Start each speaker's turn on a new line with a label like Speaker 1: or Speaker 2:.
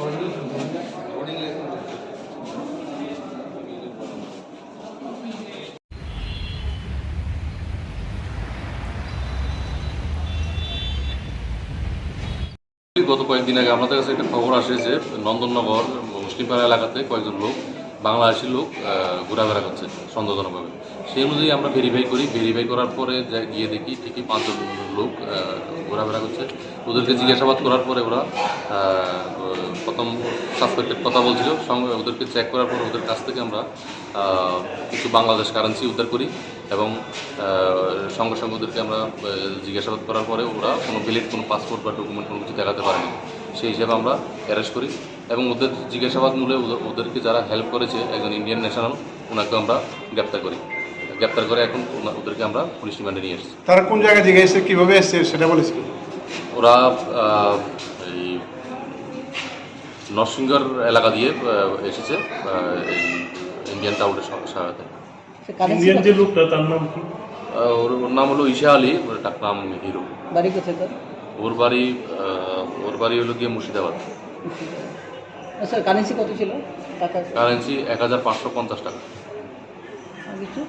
Speaker 1: গত কয়েকদিন আগে আমাদের কাছে একটা খবর আসে যে নন্দননগর মুসলিমপাড়া এলাকাতে কয়েকজন লোক, বাংলাদেশি লোক ঘোরাফেরা করছে সন্দেহজনকভাবে। সেই অনুযায়ী আমরা ভেরিফাই করি। ভেরিফাই করার পরে গিয়ে দেখি ঠিকই পাঁচজন লোক ঘোরাফেরা করছে। ওদেরকে জিজ্ঞাসাবাদ করার পরে ওরা প্রথম সাসপেক্টেড কথা বলছিল। সঙ্গে ওদেরকে চেক করার পর ওদের কাছ থেকে আমরা কিছু বাংলাদেশ কারেন্সি উদ্ধার করি এবং সঙ্গে সঙ্গে ওদেরকে আমরা জিজ্ঞাসাবাদ করার পরে ওরা কোনো ভ্যালিড কোনো পাসপোর্ট বা ডকুমেন্ট কোনো কিছু দেখাতে পারেনি। সেই হিসাবে আমরা অ্যারেস্ট করি এবং ওদের জিজ্ঞাসাবাদ মূলে ওদের- ওদেরকে যারা হেল্প করেছে একজন ইন্ডিয়ান ন্যাশনাল ওনাকে আমরা গ্রেপ্তার করি। গ্রেপ্তার করে এখন ওদেরকে আমরা পুলিশ রিমান্ডে নিয়ে এসেছি।
Speaker 2: তারা কোন জায়গায় জিজ্ঞেস এসেছে কীভাবে এসছে সেটা বলেছিল?
Speaker 1: ওরা নরসিংগড় এলাকা দিয়ে এসেছে এই ইন্ডিয়ান টাউনের সহায়তায়
Speaker 3: ইন্ডিয়ান যে লোকটা তার নাম কি?
Speaker 1: ওর নাম হলো ঈশা আলী ওর ডাক নাম হিরো।
Speaker 4: বাড়ি কোথায় তার?
Speaker 1: ওর বাড়ি ওর বাড়ি হলো গিয়ে মুর্শিদাবাদ।
Speaker 4: স্যার কারেন্সি কত ছিল? টাকা
Speaker 1: কারেন্সি এক হাজার পাঁচশো পঞ্চাশ টাকা।
Speaker 4: কিছু?